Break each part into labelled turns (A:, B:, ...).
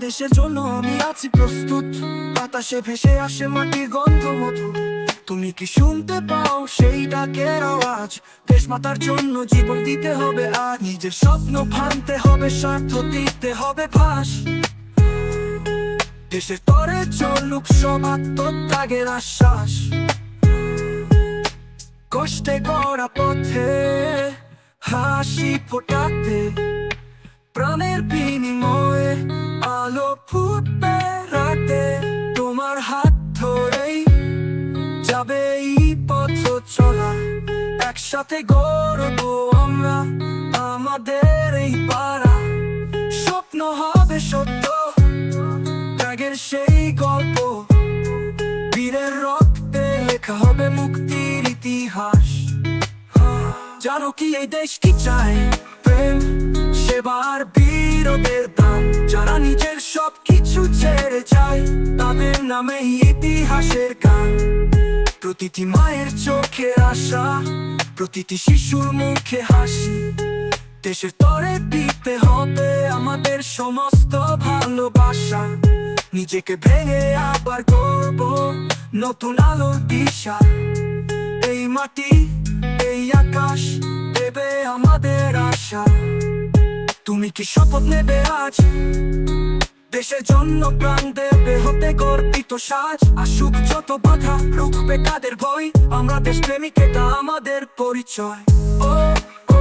A: দেশের জন্য আমি আছি প্রস্তুত। বাতাসে ভেসে আসে মাটির গন্ধ মধু তুমি কি শুনতে পাও সেই ডাকের আওয়াজ? দেশ মাতার জন্য জীবন দিতে হবে আর নিজের স্বপ্ন ভাঙতে হবে, স্বার্থ দিতে হবে ভাস দেশের তরে চলুক সব আত্মত্যাগের আশ্বাস। কষ্টে গড়া পথে, হাসি ফোটাতে, প্রাণের বিনিময়ে একসাথে গড়ব আমরা আমাদের এই পাড়া। স্বপ্ন হবে সত্য, ত্যাগের সেই গল্প। বীরের রক্তে লেখা হবে মুক্তির ইতিহাস। জানো কি এই দেশ কি চায়? প্রেম, সেবার বীরদের দান যারা নিজের সব কিছু ছেড়ে যায়, তাদের নামে ইতিহাসের গান। প্রতিটি মায়ের চোখে আশা প্রতিটি শিশুর মুখে হাসি। দেশের তরে দিতে হবে আমাদের সমস্ত ভালোবাসা। নিজেকে ভেঙে আবার করব নতুন আলোর দিশা। এই মাটি, এই আকাশ দেবে আমাদের আশা। তুমি কি শপথ নেবে আজ? দেশের জন্য প্রাণ দেবে হতে গর্বিত সাজ। আসুক যত বাধা, রুখবে কাদের ভয়? আমরা দেশ প্রেমিক, এটা আমাদের পরিচয়। ও ও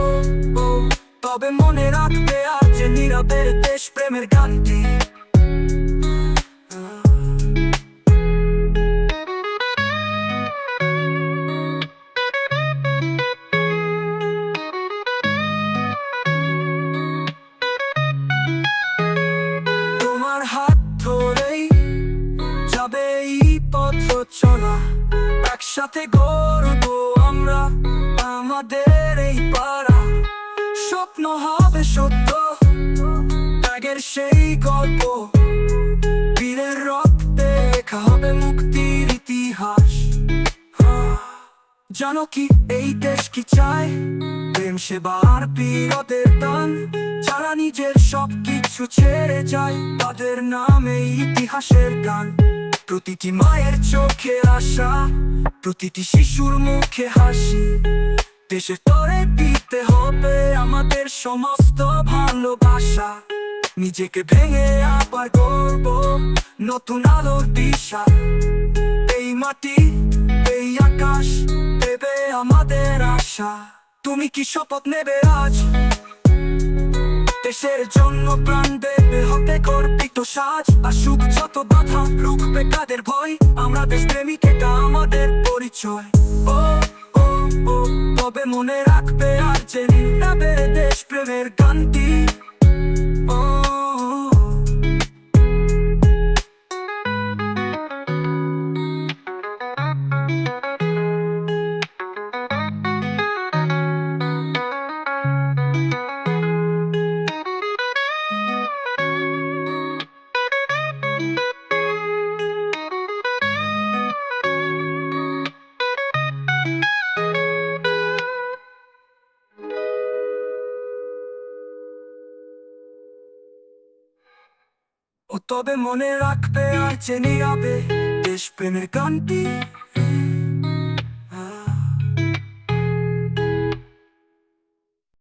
A: ও, তবে মনে রাখবে আর যে নীরবের দেশ প্রেমের গানটি। এই পথ চলা। একসাথে গড়ব আমরা, আমাদের এই পাড়া। স্বপ্ন হবে সত্য, ত্যাগের সেই গল্প। বীরের রক্তে লেখা হবে মুক্তির ইতিহাস। জানো কি, এই দেশ কি চায়? প্রেম সেবার বীরদের দান। যারা নিজের সব কিছু ছেড়ে যায়, তাদের নামে ইতিহাসের গান। প্রতিটি মায়ের চোখে আশা, প্রতিটি শিশুর মুখে হাসি। দেশের তরে দিতে হবে আমাদের সমস্ত ভালোবাসা। নিজেকে ভেঙে আবার করব নতুন আলোর দিশা। এই মাটি, এই আকাশ, দেবে আমাদের আশা। তুমি কি শপথ নেবে আজ? দেশের জন্য প্রাণ দেবে, হতে গর্বিত সাজ। আসুক যত বাধা রুখবে কাদের ভয়। আমরা দেশ প্রেমিক এটা আমাদের পরিচয়। ও ও ও, তবে মনে রাখবে আর যে নিরাবে দেশ প্রেমের গানটি ও। ও তবে মনে রাখবে আর চেনে যাবে দেশ প্রেমের গানটি